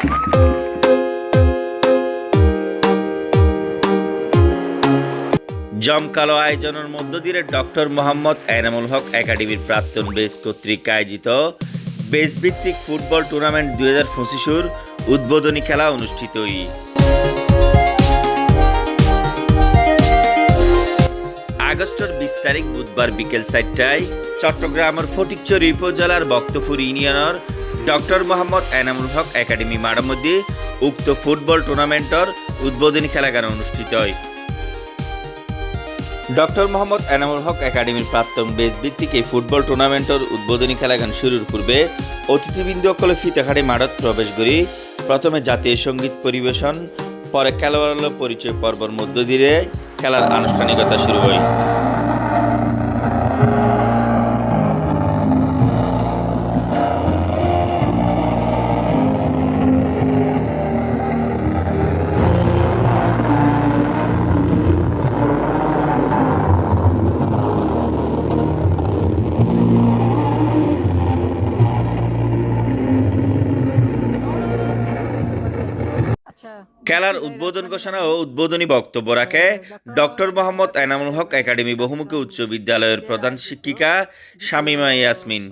জমকালো আয়োজনের মধ্য দিয়ে ডক্টর মোহাম্মদ এনামুল হক একাডেমির প্রাক্তন বেস কর্তৃক আয়োজিত বেস ভিত্তিক ফুটবল টুর্নামেন্ট দুই হাজার পঁচিশের উদ্বোধনী খেলা অনুষ্ঠিত আগস্টের বিশ তারিখ বুধবার বিকেল চারটায় চট্টগ্রামের ফটিকচুরি উপজেলার বক্তপুর ইউনিয়নের ডক্টর মোহাম্মদ এনামুল হক একাডেমি মাঠের মধ্যে উক্ত ফুটবল টুর্নামেন্টর উদ্বোধনী খেলাগান অনুষ্ঠিত হয়। ডক্টর মোহাম্মদ এনামুল হক একাডেমির প্রাক্তন বেস ভিত্তিক এই ফুটবল টুর্নামেন্টের উদ্বোধনী খেলাগান শুরুর পূর্বে অতিথিবৃন্দ সকলে ফিতাখাড়ি মাঠত প্রবেশ করি। প্রথমে জাতীয় সংগীত পরিবেশন, পরে খেলোয়াড় পরিচয় পর্বর মধ্য দিয়ে খেলার আনুষ্ঠানিকতা শুরু হয়। খেলার উদ্বোধন ঘোষণা ও উদ্বোধনী বক্তব্য রাখে ডক্টর মোহাম্মদ এনামুল হক একাডেমি বহুমুখী উচ্চ বিদ্যালয়ের প্রধান শিক্ষিকা শামিমা ইয়াসমিন।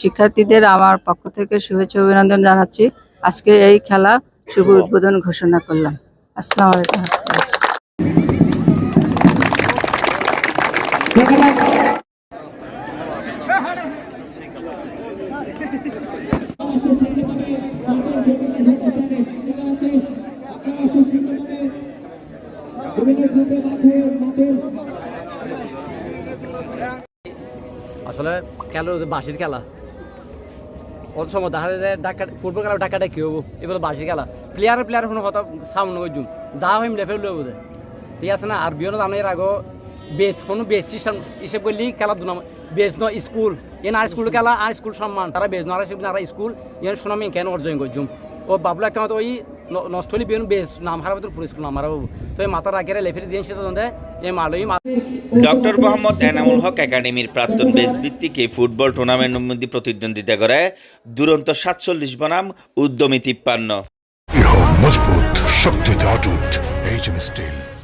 শিক্ষার্থীদের আমার পক্ষ থেকে শুভেচ্ছা অভিনন্দন জানাচ্ছি। আজকে এই খেলা শুভ উদ্বোধন ঘোষণা করলাম। আসসালামু আলাইকুম। খেলা বাঁশির খেলা। অত সময় দেখা যায় যে ডাকা ফুটবল খেলা ডাকাটা কি হব এবার বাঁশির খেলা। প্লেয়ার প্লেয়ার কোনো কথা সামনে ওই জুম। যা হইম লেফে লইব ঠিক আছে না? আর বিয়নো জানো, এর আগে বেস কোনো বেস সিস্টেম হিসেবে করলি খেলা দুনা বেস ন স্কুল এন আর স্কুল খেলা, আর স্কুল সম্মান। তারা হিসেবে নারা স্কুল এন শোনামি কেন অর্জন করছুম ও বাবলা কেমন ওই ন- নষ্ট বেশ নাম হারাবে স্কুল নাম হারাবো তো এই মাথার আগে লেফে দিয়ে সেটা দন্দে এই মালই ডক্টর মোহাম্মদ এনামুল হক একাডেমির প্রাক্তন বেস ভিত্তিকে এই ফুটবল টুর্নামেন্টের মধ্যে প্রতিদ্বন্দ্বিতা করে দুরন্ত সাতচল্লিশ বনাম উদ্যমী তিপ্পান্ন। মজবুত শক্তিতে অটুট এইচ এম স্টিল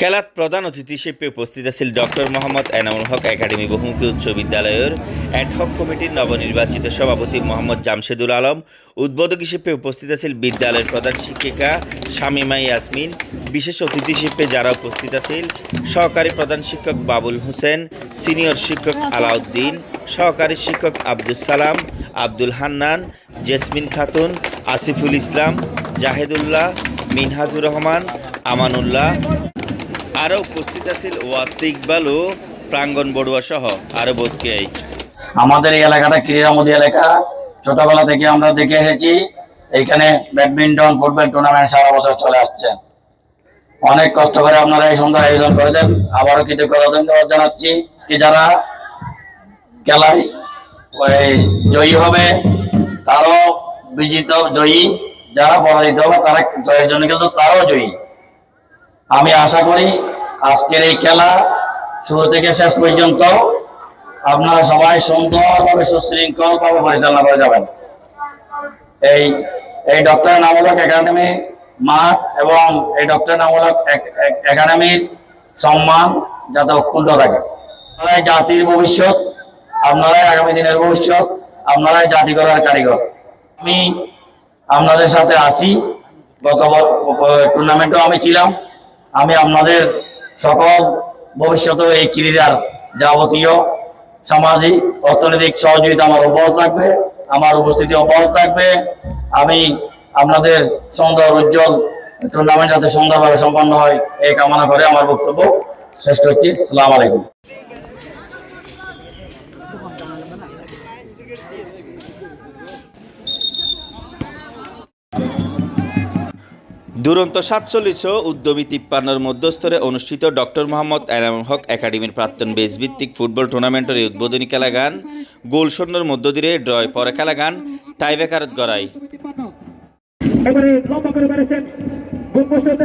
খেলাত প্রধান অতিথি হিসেবে উপস্থিত আছিল ডক্টর মোহাম্মদ এনামুল হক একাডেমি বহুমুখী উচ্চ বিদ্যালয়ের অ্যাডহক কমিটির নবনির্বাচিত সভাপতি মোহাম্মদ জামশেদুল আলম, উদ্বোধক হিসেবে উপস্থিত আছিল বিদ্যালয়ের প্রধান শিক্ষিকা শামিমা ইয়াসমিন, বিশেষ অতিথি হিসেবে যারা উপস্থিত আছিল সহকারী প্রধান শিক্ষক বাবুল হোসেন, সিনিয়র শিক্ষক আলাউদ্দিন, সহকারী শিক্ষক আব্দুল সালাম, আব্দুল হান্নান, জেসমিন খাতুন, আসিফুল ইসলাম, জাহেদুল্লাহ, মিনহাজুর রহমান, আমানুল্লাহ আরও উপস্থিত আছিল ওয়াস্তি ইকবাল প্রাঙ্গন বড়ুয়া সহ আরও বোধকেই আমাদের এই এলাকাটা ক্রীড়ামোদী এলাকা। ছোটবেলা থেকে আমরা দেখে এসেছি, এখানে ব্যাডমিন্টন, ফুটবল টুর্নামেন্ট সারা বছর চলে আসছে। অনেক কষ্ট করে আপনারা এই সুন্দর আয়োজন করেছেন। আবারও কৃতজ্ঞতা ধন্যবাদ জানাচ্ছি কি যারা খেলায় জয়ী হবে, তারও বিজিত জয়ী। যারা পরাজিত হবে, তারা জয়ের জন্য কিন্তু তারাও জয়ী। আমি আশা করি আজকের এই খেলা শুরু থেকে শেষ পর্যন্ত আপনারা সবাই সুন্দরভাবে সুশৃঙ্খল ভাবে পরিচালনা করে যাবেন। এই এই ডক্টর নামূলক একাডেমি মাঠ এবং এই ডক্টর নামূলক এক- এক- একাডেমির সম্মান যাতে অক্ষুণ্ণ থাকে। আপনারাই জাতির ভবিষ্যৎ, আপনারাই আগামী দিনের ভবিষ্যৎ, আপনারাই জাতি করার কারিগর। আমি আপনাদের সাথে আছি। গত টুর্নামেন্টেও আমি ছিলাম। আমি আপনাদের সকল ভবিষ্যতে এই ক্রীড়ার যাবতীয় সামাজিক, অর্থনৈতিক সহযোগিতা আমার অব্যাহত থাকবে, আমার উপস্থিতি অব্যাহত থাকবে। আমি আপনাদের সুন্দর, উজ্জ্বল টুর্নামেন্ট যাতে সুন্দরভাবে সম্পন্ন হয়, এই কামনা করে আমার বক্তব্য শেষ করছি। সালাম আলাইকুম। দুরন্ত সাতচল্লিশ উদ্যমী তিপ্পান্নর মধ্যস্তরে অনুষ্ঠিত ডক্টর মোহাম্মদ এনামুল হক একাডেমির প্রাক্তন বেসভিত্তিক ফুটবল টুর্নামেন্টের উদ্বোধনী খেলা গান গোল শূন্যর মধ্য দিয়ে ড্রয় পরে খেলা গান টাইবেকারত গড়াই। এবারে লম্বা করে বেড়েছেন গোল পোস্টের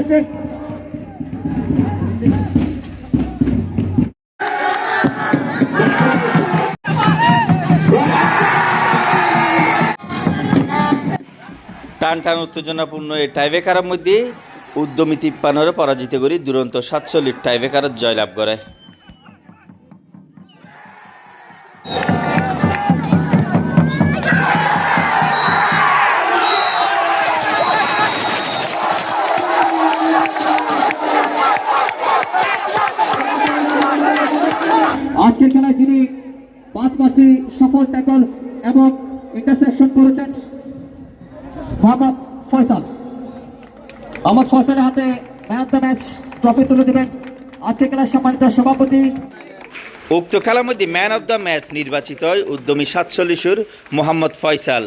টান টান উত্তেজনাপূর্ণ এই টাইবেকারের মধ্যে উদ্যমী তিপ্পান্নরে পরাজিত করে দুরন্ত সাতচল্লিশ টাইবেকারত জয়লাভ করে। আজকের খেলায় যিনি পাঁচ পাঁচটি সফল ট্যাকল এবং ইন্টারসেপশন করেছেন। মোহাম্মদ ফয়সাল। মোহাম্মদ ফয়সালের হাতে ম্যান দ্য ম্যাচ ট্রফি তুলে দেবেন। আজকে খেলার সম্মানিত সভাপতি। উক্ত খেলার মধ্যে ম্যান অব দ্য ম্যাচ নির্বাচিত হয় উদ্যমী সাতচল্লিশুর মোহাম্মদ ফয়সাল।